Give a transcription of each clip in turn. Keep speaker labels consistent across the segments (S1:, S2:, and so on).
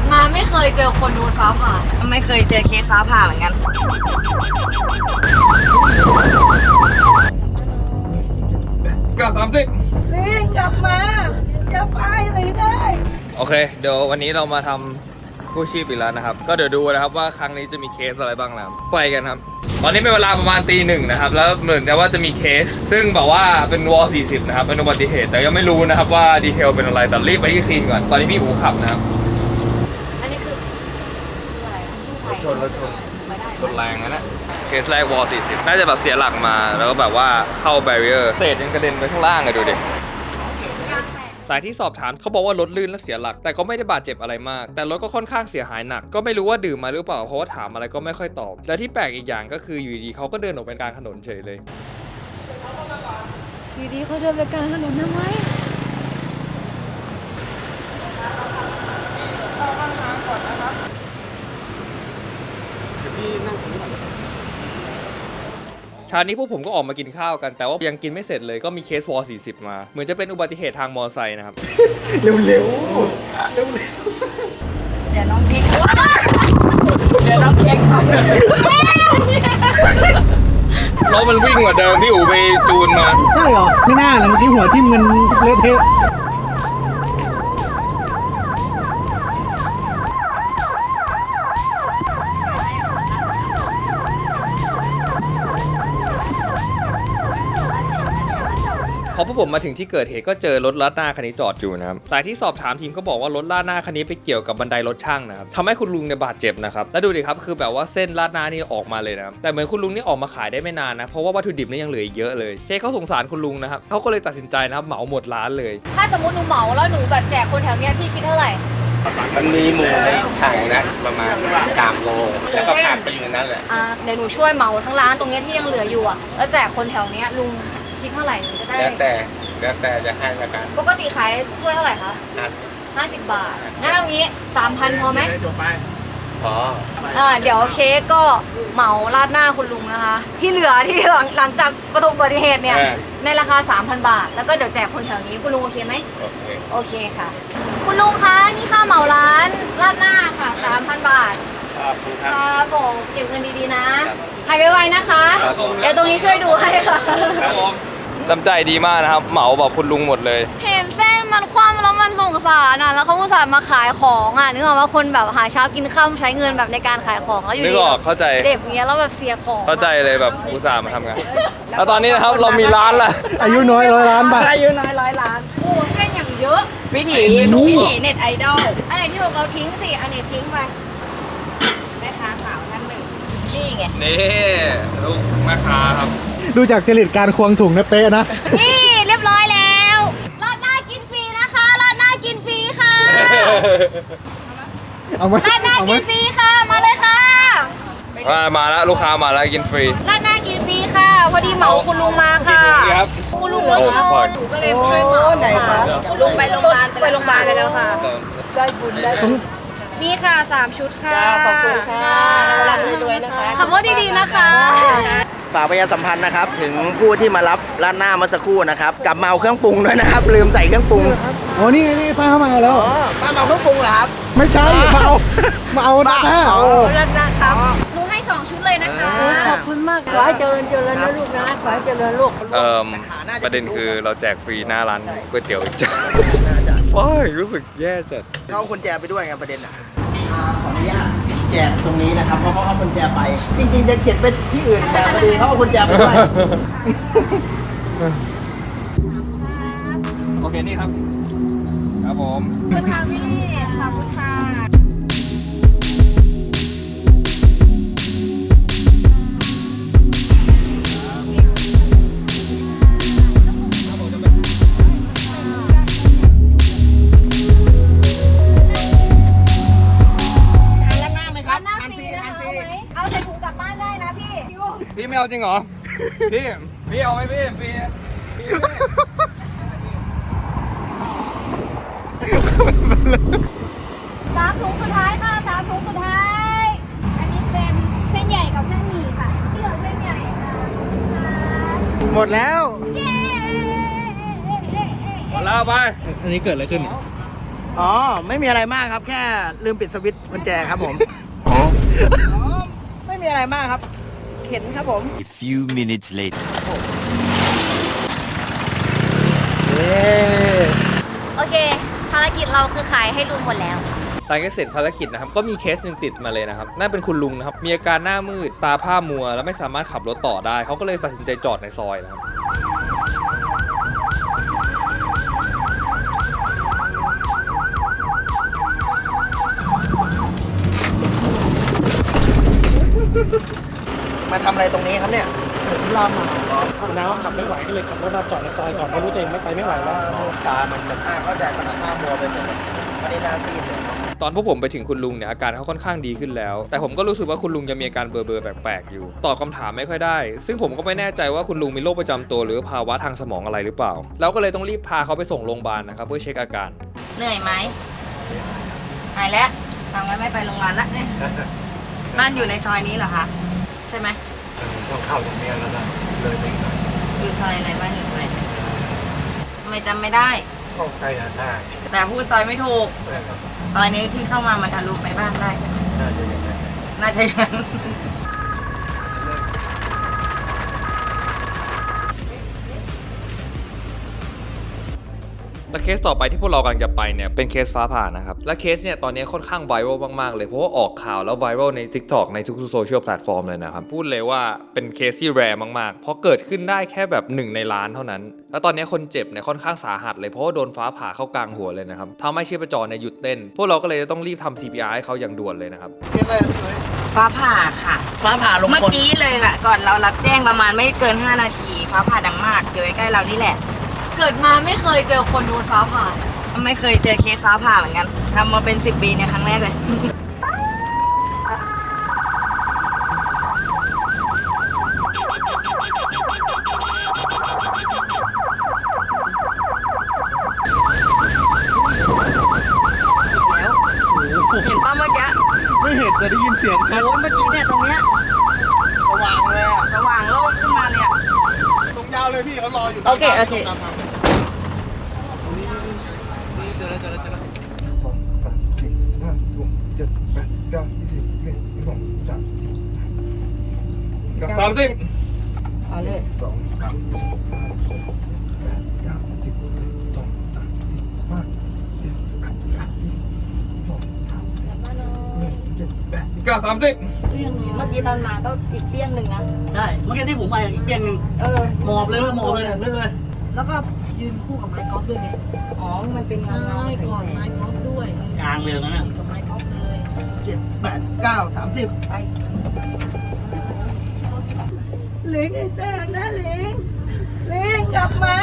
S1: ดมาไม่เคยเจอคนโดนฟ้าผ่า
S2: ไม่เคยเจอเคสฟ้าผ่าเหมือนกัน
S3: เกับสามสิบ
S2: ลิงกลับมาอย่าไปเลยได้
S3: โอเค เดี๋ยววันนี้เรามาทำกู้ชีพอีกแล้วนะครับ ก็เดี๋ยวดูนะครับว่าครั้งนี้จะมีเคสอะไรบ้างนะครับไปกันครับ ตอนนี้เป็นเวลาประมาณตีหนึ่งนะครับ แล้วเหมือนกับว่าจะมีเคส ซึ่งบอกว่าเป็นวอล40 นะครับ เป็นอุบัติเหตุ แต่ยังไม่รู้นะครับว่าดีเทลเป็นอะไร แต่รีบไปที่ซีนก่อน ตอนนี้พี่อูขับนะครับ
S1: อันนี้คือคืออะไรกู้ภัย
S3: ชนรถชนชนแรงนะนะเคสแรกวอล40 น่าจะแบบเสียหลักมา แล้วก็แบบว่าเข้าแบเรียร์เศษยังกระเด็นไปข้างล่างอะดูดิแต่ที่สอบถามเขาบอกว่ารถลื่นและเสียหลัก แต่ก็ไม่ได้บาดเจ็บอะไรมาก แต่รถก็ค่อนข้างเสียหายหนัก ก็ไม่รู้ว่าดื่มมาหรือเปล่า เพราะว่าถามอะไรก็ไม่ค่อยตอบ และที่แปลกอีกอย่างก็คืออยู่ดีๆเขาก็เดินออกไปกลางถนนเฉยเลย
S1: อยู่ดีเขาเดินไปกลางถนนทำไม
S3: เช้านี้พวกผมก็ออกมากินข้าวกัน แต่ว่ายังกินไม่เสร็จเลยก็มีเคสวอล40 มา เหมือนจะเป็นอุบัติเหตุทางมอเตอร์ไซค์นะครับ
S2: เดี๋ยวน้องพีคเดี๋ยวน้องเค้กขับ
S3: รถมันวิ่งกว่าเดิมพี่อูไปจูนมา
S4: ใช่เหรอ ไม่น่าเลยเมื่อกี้หัวทิ่มเงินเละเทะ
S3: พอพวก ผมมาถึงที่เกิดเหตุก็เจอรถลาดหน้าคันนี้จอดอยู่นะครับแต่ที่สอบถามทีมเขาบอกว่ารถลาดหน้าคันนี้ไปเกี่ยวกับบันไดรถช่างนะครับทำให้คุณลุงเนี่ยบาดเจ็บนะครับแล้วดูดิครับคือแบบว่าเส้นลาดหน้านี่ออกมาเลยนะครับแต่เหมือนคุณลุงนี่ออกมาขายได้ไม่นานนะเพราะว่าวัตถุดิบนี่ยังเหลืออีกเยอะเลยเคเขาสงสารคุณลุงนะครับเขาก็เลยตัดสินใจนะครับเหมาหมดร้านเลย
S1: ถ้าสมมติหนูเหมาแล้วหนูแบบแจกคนแถวเนี้ยพี่คิดเท่าไหร่
S5: มันมีหมูในถังนะ ประมาณสามโลแล้วก็ผัดไปอยู่ในนั้นแหละ
S1: อ่าเดี๋ยวหนูช่วยเหมาทั้งร้านตรงเนี้ยที่ยังเหลืออยู่อะแล้วแจกคนแถวเนี้ยลุง คิดเท่าไหร่หนูจะได้
S5: แล้วแต่แล้วแต่จะให้ละกัน
S1: ปกติขายถ้วยเท่าไหร่คะ
S5: ห้า
S1: 50บาท งั้นเอางี้3,000พอไหม
S5: พอ
S1: อ่าเดี๋ยวเค้กก็เหมาราดหน้าคุณลุงนะคะ ที่เหลือที่หลังหลังจากประสบอุบัติเหตุเนี่ย
S3: เออ
S1: ในราคา 3,000 บาท แล้วก็เดี๋ยวแจกคนแถวนี้คุณลุงโอเคไหม
S5: โอเค
S1: โอเคค่ะ คุณลุงคะนี่ค่าเหมาร้านราดหน้าค่ะ 3,000 บาท
S5: ขอบคุณครับ
S1: ครับผมเก็บเงินดีๆนะหายไวๆนะคะ
S5: ครับผม
S1: เดี๋ยวตรงนี้ช่วยดูให้ค่ะ
S3: ครับผม น้ำใจดีมากนะครับ เหมาแบบคุณลุงหมดเลย
S1: เห็นเส้นมันคว่ำแล้วมันสงสารอะ แล้วเขาอุตส่าห์มาขายของอะนึกออกว่าคนแบบหาเช้ากินข้ามใช้เงินแบบในการขายของแล้วอยู่
S3: นึก
S1: ดี
S3: ออกเข้าใจ
S1: เจ็บอย่างเงี้ยแล้วแบบเสียของ
S3: เข้าใจเลยแบบอุตส่าห์มาทำงาน แล้วตอนนี้นะครับเรามีร้านละ
S4: อายุน้อยร้อยล้านบาท
S2: อายุน้อยร้อยล้าน
S1: โอ้โหเส้นอย่างเยอะ
S2: วิถี
S4: หนู
S2: วิถีเน็ตไอดอล
S1: อันไหนที่บอกเราทิ้งสิอันไหนทิ้งไป
S2: แม่ค้าสาวท่านหนึ่งนี่ไง
S3: นี่ลูกแม่ค้าครับ
S4: ดูจากจริตการควงถุงนะเป๊ะนะ
S1: นี่เรียบร้อยแล้วราดหน้ากินฟรีนะคะราดหน้ากินฟรีค่ะ
S4: เอาไหม
S1: ราดหน้า
S4: เอาไหม
S1: กินฟรีค่ะ มาเลยค่ะ
S3: มามาแล้วลูกค้ามาแล้วกินฟรี
S1: ราดหน้ากินฟรีค่ะ พอดีเหมาคุณลุงมาค่ะ
S3: นี่ครับ
S1: คุณลุงรถชนหนูก็เลยช่วยเหมา
S2: ไหนคะ
S1: คุณลุงไปโรงพยาบาล
S2: ไปโรงพยาบาลไปแล้วค่ะ ได้บุญได้บุญ
S1: นี่ค่ะ 3 ชุดค่ะ
S2: จ้าขอบคุณค่ะรับรวยๆนะคะ
S1: ขับรถดีๆนะคะ
S6: ฝากประชาสัมพันธ์นะครับ ถึงผู้ที่มารับร้านหน้าเมื่อสักครู่นะครับกลับมาเอาเครื่องปรุงด้วยนะครับ ลืมใส่เครื่องปรุง
S4: อ๋อนี่นี่ป้าเข้ามาแล้ว
S6: อ๋อป้ามาเอาเครื่องปรุงเหรอครับ
S4: ไม่ใช่มาเอามาเอาหน้า
S6: บ้า
S4: โอ้
S2: แล้วนะครับ
S1: หนูให้2ชุดเลยนะคะ
S2: ขอบคุณมากขอให้เจริญเจริญนะลูกนะขอให้เจริญลูก
S3: เอ่อประเด็นคือเราแจกฟรีหน้าร้านก๋วยเตี๋ยวอีกจ้าว้ายรู้สึกแย่จัด
S6: เขาเอากุญแจไปด้วยไงประเด็นอะขออนุญาตแจกตรงนี้นะครับเพราะเขาเอากุญแจไป จริงๆจะเขียนไปที่อื่นแต่พอดีเขาเอากุญแจไปด้วย
S3: โอเค นี่ครับ ครับผม
S1: ขอบคุณค่ะพี่ขอบคุณค่ะ
S3: จริงเหรอ พี่ พี่เอาไหมพี่ฟรีฟรี
S1: สามถุงสุดท้ายค่ะสามถุงสุดท้าย อันนี้เป็นเส้นใหญ่กับเส้นหมี่ค่ะ ที่เหลือเส้นใหญ่ค่ะ
S4: หมดแล้ว
S1: เย้
S3: หมดแล้วไป
S4: อันนี้เกิดอะไรขึ้น
S6: อ๋อ ไม่มีอะไรมากครับ แค่ลืมปิดสวิตช์กุญแจครับผมอ๋อไม่มีอะไรมากครับ เข็นครับผม
S7: A few minutes later.
S6: เย้
S1: โอเค ภารกิจเราคือขายให้ลุงหมดแล้ว
S3: หลังจากเสร็จภารกิจนะครับ ก็มีเคสหนึ่งติดมาเลยนะครับนั่นเป็นคุณลุงนะครับ มีอาการหน้ามืด ตาผ้ามัว และไม่สามารถขับรถต่อได้ เขาก็เลยตัดสินใจจอดในซอยนะครับ
S6: มาทำอะไรตรงนี้ครับเนี่ย
S4: ลามมา
S5: น้าขับไม่ไหวก็เลยขับรถมาจอดในซอยก่อนเพราะรู้ตัวเองไม่ไปไม่ไหวแล้วตามันมัน
S6: อ่าเข้าใจตาผ้ามัวไปหมดเลยวันนี้หนาซีดเลย
S3: ตอนพวกผมไปถึงคุณลุงเนี่ยอาการเขาค่อนข้างดีขึ้นแล้ว แต่ผมก็รู้สึกว่าคุณลุงยังมีอาการเบลอๆแปลกๆอยู่ตอบคำถามไม่ค่อยได้ ซึ่งผมก็ไม่แน่ใจว่าคุณลุงมีโรคประจำตัวหรือภาวะทางสมองอะไรหรือเปล่า เราก็เลยต้องรีบพาเขาไปส่งโรงพยาบาลนะครับเพื่อเช็คอาการ
S8: เหนื่อยไหมหายแล้วทางไว้ไม่ไปโรงพยาบาลละ บ้านอยู่ในซอยนี้เหรอคะใช่ไหม
S5: ต้องเข้าตรงนี้แล้วก็เลยไปอีกหน่อย
S8: อยู่ซอยอะไรบ้านอยู่ซอยไหนทำไมจำไม่ได้
S5: เข้าใกล้หน้า
S8: แต่พูดซอยไม่ถูก
S5: เพื่อนเรา
S8: ซอยนี้ที่เข้ามามันทะลุไปบ้านได้ใช่ไหม
S5: น่าจะอย่างนั้น
S8: น่าจะอย่างนั้น
S3: และเคสต่อไปที่พวกเรากำลังจะไปเนี่ยเป็นเคสฟ้าผ่านะครับ และเคสเนี่ยตอนนี้ค่อนข้างไวรัลมาก ๆ เลย เพราะว่าออกข่าวแล้วไวรัลใน TikTok ในทุกๆโซเชียลแพลตฟอร์มเลยนะครับ พูดเลยว่าเป็นเคสที่แรร์มาก ๆ เพราะเกิดขึ้นได้แค่แบบหนึ่งในล้านเท่านั้น แล้วตอนนี้คนเจ็บเนี่ยค่อนข้างสาหัสเลยเพราะว่าโดนฟ้าผ่าเข้ากลางหัวเลยนะครับทำให้ชีพจรเนี่ยหยุดเต้น พวกเราก็เลยต้องรีบทำ CPR ให้เขาอย่างด่วนเลยนะครับ
S8: ฟ้าผ่าค่ะ
S6: ฟ้าผ่าลง
S8: เมื่อ
S6: คน
S8: กี้เลยค่ะก่อนเรารับแจ้งประมาณไม่เกิน 5 นาที ฟ้าผ่าดังมากอยู่ใกล้ๆเรานี่แหละ
S1: เกิดมาไม่เคยเจอคนโดนฟ้าผ่า
S8: ไม่เคยเจอเคสฟ้าผ่าเหมือนกันทำมาเป็น 10 ปีเนี่ยครั้งแรกเลย อีกแล้วเห็นป้าเมื่อกี้
S4: ไม่เห็นแต่ได้ยินเสียงชัด
S8: โอ้ยเมื่อกี้เนี่ยตรงเนี้ย
S6: สว่างเลยอะ
S8: สว่างโล่งขึ้นมาเลยอะ
S4: ตรงยาวเลยพี่เขารออยู่
S8: โอเคโอเค
S4: นี่เจอแล้วเจอแล้วเจอแล้วสองสามสี่ห้าหกเจ็ดแปดเก้ายี่สิบเอ็ดยี่สิบสองสามสี่ สามสิบ
S8: เอาเลย
S4: สองสามสี่ห้าหกแปดเก้าสิบเอ็ดสองสามสี่ห้าเจ็ดแปดเก้ายี่สิบสองสามสี่หนึ่งเจ็ดแปดเก้าสามสิบ
S8: เมื่อกี้ตอนมาก็อีกเปี้ยงหนึ่งนะ
S6: ใช่ เมื่อกี้ที่ผมไปอีกเปลี่ยนหนึ่ง
S8: เออ
S6: หมอบเลยหมอบเลยเลื่อนเลย
S9: แล้วก็ยืนคู่กับไม้กอล์ฟด้วยไง
S8: อ๋อ มันเป็นเงา
S9: ใช่
S8: เงา
S9: ก่อนไม้กอล์ฟด้วย
S6: กลางเลยนะ
S9: ยืนกับไม้กอล์ฟเลย
S6: เจ็ดแปดเก้าสามสิบ
S8: ไป
S9: เล้งไอ้แตนนะเล้งเล้งกลับมา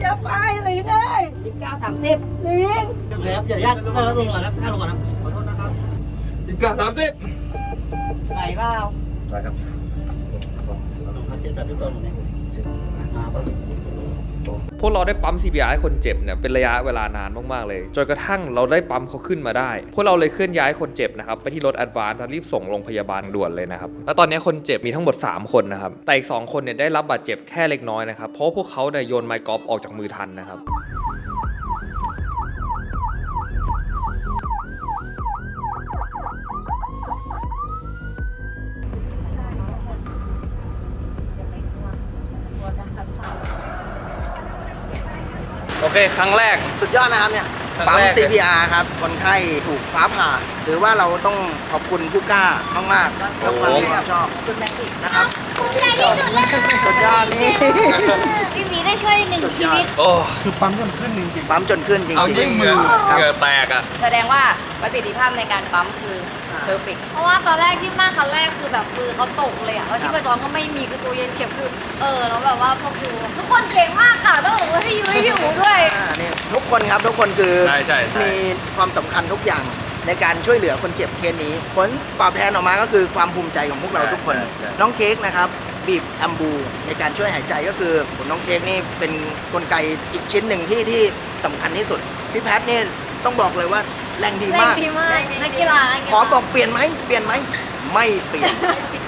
S9: อย่าไปเลยไง
S8: สิบเก้าสามสิบ
S9: เล้ง
S6: ครับอย่ายัดก็ลงก่อนนะลงก่อนนะขอโทษนะครับ
S3: อีกเก้าสามสิบ
S8: ไหวเปล่า
S3: พ พวกเราได้ปั๊ม CPR ให้คนเจ็บเนี่ยเป็นระยะเวลานานมากๆเลยจนกระทั่งเราได้ปั๊มเขาขึ้นมาได้ พวกเราเลยเคลื่อนย้ายคนเจ็บนะครับไปที่รถแอดวานซ์รีบส่งโรงพยาบาลด่วนเลยนะครับแล้วตอนนี้คนเจ็บมีทั้งหมด 3 คนนะครับแต่อีก 2 คนเนี่ยได้รับบาดเจ็บแค่เล็กน้อยนะครับเพราะพวกเขาเนี่ยโยนไมค์กอล์ฟออกจากมือทันนะครับ เคครั้งแรก
S6: สุดยอดนะครับเนี่ย
S3: ครั้ง
S6: ปั๊ม
S3: แรกเลย
S6: CPR ครับ คนไข้ถูกฟ้าผ่า หรือว่าเราต้องขอบคุณผู้กล้ามากๆแล้วความที่ความชอบ
S8: คุณแม็กซี่
S6: นะครับ
S1: ภูมิใจที่สุดเลย
S6: สุดยอดนี่
S1: พี่หมีได้ช่วยหนึ่งชีวิต
S3: โอ้
S4: คือปั๊มจนขึ้นจริง
S6: ปั๊มจนขึ้นจ
S3: เอาจ
S6: ริ
S3: ริ
S6: ง
S3: ง
S6: ๆ
S3: เหงื่อ
S6: ครับ
S3: เหงื่อแตกอะ
S8: แสดงว่าประสิทธิภาพในการปั๊มคือ เพอร์เฟก
S1: เพราะว่าตอนแรกที่หน้าคันแรกคือแบบมือเขาตกเลยอะแล้วชีพจรก็ไม่มีคือตัวเย็นเฉียบคือเออแล้วแบบว่าพวกอยู่ทุกคนเก่งมากค่ะต้องบอกว่าให้ยูให้พี่หูด้วย
S6: อ่านี่ทุกคนครับทุกคนคือ
S3: ใช่ใช่ใช่
S6: มีความสำคัญทุกอย่างในการช่วยเหลือคนเจ็บเคสนี้ ผลตอบแทนออกมาก็คือความภูมิใจของพวกเราทุกคน
S3: ใช่ใช่
S6: น้องเค้กนะครับบีบแอมบู ในการช่วยหายใจก็คือผลน้องเค้กนี่เป็นกลไกอีกชิ้นหนึ่งที่ที่สำคัญที่สุดพี่แพทนี่ต้องบอกเลยว่า แรงดี
S1: แรง
S6: มาก
S1: ดีมากนักกีฬานักกีฬา
S6: ขอบอกเปลี่ยนไหมเปลี่ยนไหมไม่เปลี่ยน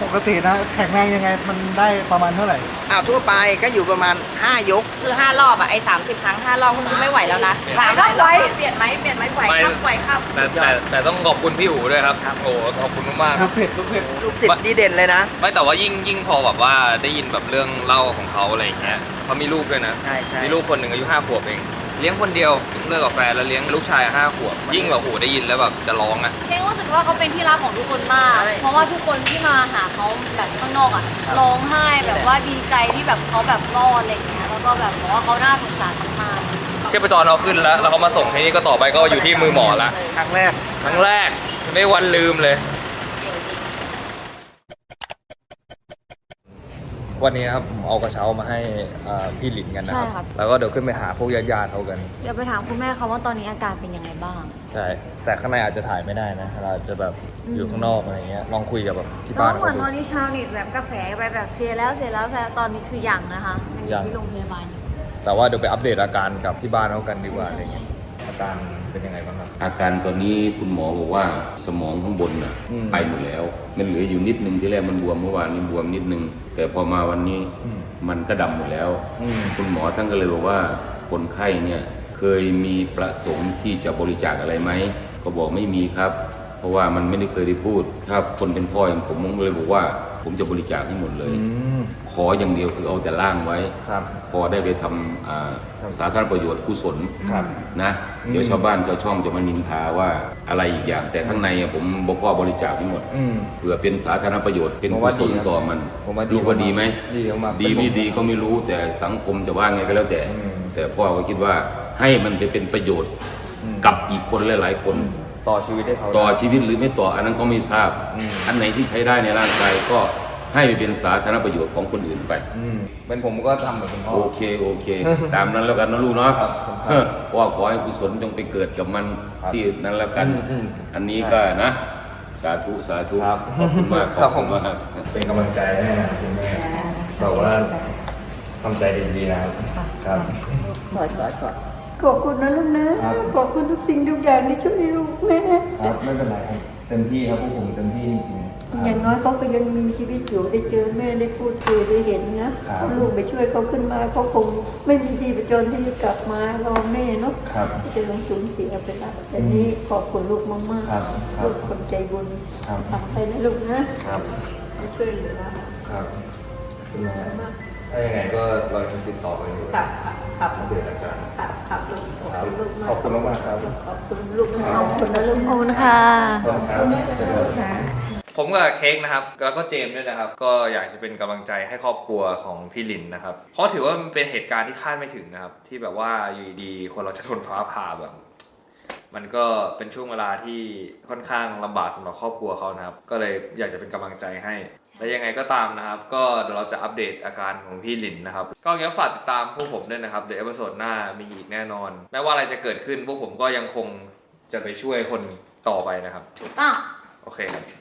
S4: ปกตินะแข็งแรงยังไงมันได้ประมาณเท่าไหร่
S6: อ้าวทั่วไปก็อยู่ประมาณ 5 ยก
S8: คือห้ารอบอะไอ้สามสิบครั้งห้ารอบก็คือไม่ไหวแล้วนะถามหลายรอบเปลี่ยนไหมเปลี่ยนไหมไหวครับไหวครับ
S3: แต่แต่แต่ต้องขอบคุณพี่อู๋ด้วยครับ โอ้ขอบคุณมากๆ
S4: ลูกศิษย์ลูกศิษย์
S6: ลูกศิษย์ดีเด่นเลยนะ
S3: ไม่แต่ว่ายิ่งยิ่งพอแบบว่าได้ยินแบบเรื่องเล่าของเขาอะไรอย่างเงี้ยเขามีลูกด้วยนะ
S6: ใช่ใช่
S3: มีลูกคนหนึ่งอายุห้าขวบเอง เลี้ยงคนเดียวเลิกกับแฟนแล้วเลี้ยงลูกชายห้าขวบยิ่งแบบโหได้ยินแล้วแบบจะร้องอะ
S1: เค้งรู้สึกว่าเขาเป็นที่รักของทุกคนมาก
S6: ใช่
S1: เพราะว่าทุกคนที่มาหาเขาแบบข้างนอกอะร้องไห้แบบว่าดีใจที่แบบเขาแบบรอดอะไรอย่างเงี้ยแล้วก็แบบบอกว่าเขาน่าสงสารมากๆ
S3: เชีพจรเขาขึ้นแล้วแล้วเขามาส่งที่นี่ก็ต่อไปก็อยู่ที่มือหมอละ
S6: ครั้งแรก
S3: ครั้งแรกไม่วันลืมเลย วันนี้ครับผมเอากระเช้ามาให้อ่าพี่หลินกันนะครับ
S1: ใช่ครับ
S3: แล้วก็เดี๋ยวขึ้นไปหาพวกญาติๆเขากัน
S1: เดี๋ยวไปถามคุณแม่เขาว่าตอนนี้อาการเป็นยังไงบ้าง
S3: ใช่ แต่ข้างในอาจจะถ่ายไม่ได้นะ เราอาจจะแบบอยู่ข้างนอกอะไรเงี้ย ลองคุยกับแบบที่
S1: แต่
S3: บ้าน
S1: ว่าเหมือน
S3: เขา
S1: ตอน
S3: ดู
S1: นี้ชาวเน็ตแบบกระแสไปแบบเสียแล้วเสียแล้วแต่ตอนนี้คือยังนะคะยังอยู่ที่โรงพยาบาลอยู่
S3: แต่ว่าเดี๋ยวไปอัปเดตอาการกับที่บ้านเขากันดีกว่า
S1: ใช่ใช่
S3: อาการเป็นยังไงบ้างครับ
S7: อาการตอนนี้คุณหมอบอกว่าสมองข้างบนน่ะ
S3: อืม
S7: ไปหมดแล้ว มันเหลืออยู่นิดนึงที่แรกมันบวมเมื่อวานนี้บวมนิดนึง แต่พอมาวันนี้
S3: อืม
S7: มันก็ดำหมดแล้ว
S3: อืม
S7: คุณหมอท่านก็เลยบอกว่าคนไข้เนี่ยเคยมีประสงค์ที่จะบริจาคอะไรไหมก็บอกไม่มีครับ เพราะว่ามันไม่ได้เคยได้พูดถ้าคนเป็นพ่ออย่างผมผมก็เลยบอกว่า ผมจะบริจาคให้หมดเลย
S3: ม
S7: ขออย่างเดียวคือเอาแต่ร่างไว้
S3: ครับ
S7: พอได้ไปทำอ่าสาธารณประโยชน์กุศล
S3: ครับ
S7: นะ เดี๋ยวชาวบ้านชาวช่องจะมานินทาว่าอะไรอีกอย่าง แต่ข้างในอะผมบอกว่าบริจาคทั้งหมด
S3: อืม
S7: เพื่อเป็นสาธารณประโยชน์เป็น
S3: ผม
S7: กุ
S3: ว่า
S7: ศ
S3: ดี
S7: ล
S3: ครับ
S7: ต่อมัน
S3: ผมว่าดี
S7: ลูกว่าดีไหม
S3: ดีมากๆ
S7: ดี
S3: เป็น
S7: ไม่
S3: ผม
S7: ดีก็ไม่รู้แต่สังคมจะว่าไงก็แล้วแต่
S3: อืม
S7: แต่พ่อก็คิดว่าให้มันไปเป็นประโยชน์
S3: อืม
S7: กับอีกคนหลายๆคน
S3: ต่อชีวิตให้เขา
S7: ต่อชีวิตหรือไม่ต่ออันนั้นก็ไม่ทราบ
S3: อืม
S7: อันไหนที่ใช้ได้ในร่างกายก็ให้ไปเป็นสาธารณประโยชน์ของคนอื่นไป
S3: อืมเป็นผมก็ทำเหมือนคุณพ่อ
S7: โอเค โอเค ตามนั้นแล้วกันนะลูกเนาะ
S3: ครับครับ
S7: เออว่าขอให้กุศลจงไปเกิดกับมัน
S3: ครับ
S7: ที่นั้นแล้วกัน
S3: อืมอืม
S7: อันนี้ก็นะ สาธุ สาธุ
S3: ครับ
S7: ขอบคุณมากข
S3: ครั
S7: อ
S3: บบ
S7: คุณ
S3: ผม
S7: มาก
S3: เป็นกำลังใจให้นะคุณแม่บอกว่าทำใจดีๆนะครับครับ
S9: ขอบคุณนะลูกนะ
S3: ครับ
S9: ขอบคุณทุกสิ่งทุกอย่างที่ช่วยลูกแม่
S3: ครับไม่เป็นไรครับเต็มที่ครับพวกผมเต็มที่จริงๆ
S9: อย่างน้อยเขาก็ยังมีชีวิตอยู่ได้เจอแม่ได้พูดคุยได้เห็นนะครับ ลูกไปช่วยเขาขึ้นมาเขาคงไม่มีที่ประจนที่จะกลับมารอแม่เนาะ
S3: ครับ
S9: ที่จะต้องสูญเสียไปแล้วแต่นี้ขอบคุณลูกมาก
S3: ครับครับ
S9: ลูกคนใจบุญ
S3: ครับ
S9: ทำไปนะลูกนะครับให้ช่วยเหลือ
S3: ครับคุณแม่ถ้ายังไงก็เราจะติดต่อกันอยู่
S9: ขับขับ
S3: อัปเดตอาการ
S9: ขั บขับลูกขอบคุณลูกมาก
S3: ขอบคุณมากๆครับ
S9: ขอบคุณลูกนะขอบคุณนะลูก
S1: ขอบคุณค่ะ
S3: ผมกับเค้กนะครับ แล้วก็เจมส์ด้วยนะครับ ก็อยากจะเป็นกำลังใจให้ครอบครัวของพี่ลินนะครับ เพราะถือว่ามันเป็นเหตุการณ์ที่คาดไม่ถึงนะครับ ที่แบบว่าอยู่ดีๆคนเราจะทนฟ้าผ่าแบบ มันก็เป็นช่วงเวลาที่ค่อนข้างลำบากสำหรับครอบครัวเขานะครับ ก็เลยอยากจะเป็นกำลังใจให้ และยังไงก็ตามนะครับ ก็เดี๋ยวเราจะอัปเดตอาการของพี่หลินนะครับ ก็งั้นฝากติดตามพวกผมด้วยนะครับเดี๋ยวเอพิโซดหน้ามีอีกแน่นอน แม้ว่าอะไรจะเกิดขึ้นพวกผมก็ยังคงจะไปช่วยคนต่อไปนะครับ
S1: อ้าว
S3: โอเคครับ